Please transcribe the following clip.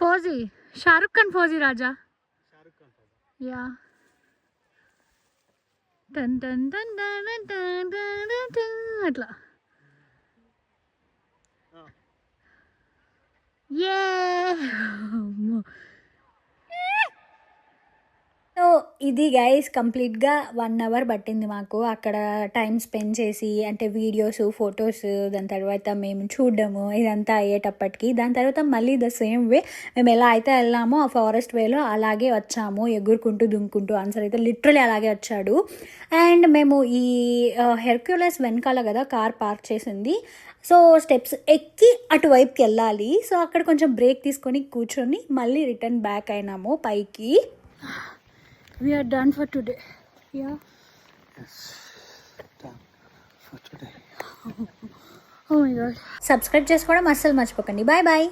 ఫోజీ. Shahrukh Khan Fauji Raja. Yeah. టన్ టన్ టన్ టన్ టన్ టన్ అట్లా. ఏ ఇది గైస్ కంప్లీట్గా వన్ అవర్ పట్టింది మాకు. అక్కడ టైం స్పెండ్ చేసి అంటే వీడియోస్ ఫొటోస్ దాని తర్వాత మేము చూడడము ఇదంతా అయ్యేటప్పటికి. దాని తర్వాత మళ్ళీ ద సేమ్ వే మేము ఎలా అయితే వెళ్ళామో ఆ ఫారెస్ట్ వేలో అలాగే వచ్చాము ఎగురుకుంటూ దుంకుంటూ. ఆన్సర్ అయితే లిటరలీ అలాగే వచ్చాడు. అండ్ మేము ఈ హెర్క్యులస్ వెనకాల కదా కార్ పార్క్ చేసింది. సో స్టెప్స్ ఎక్కి అటువైపుకి వెళ్ళాలి. సో అక్కడ కొంచెం బ్రేక్ తీసుకొని కూర్చొని మళ్ళీ రిటర్న్ బ్యాక్ అయినాము పైకి. we are done for today. Yeah. Yes. Done for today. oh my god. Subscribe just for a muscle much Bye bye.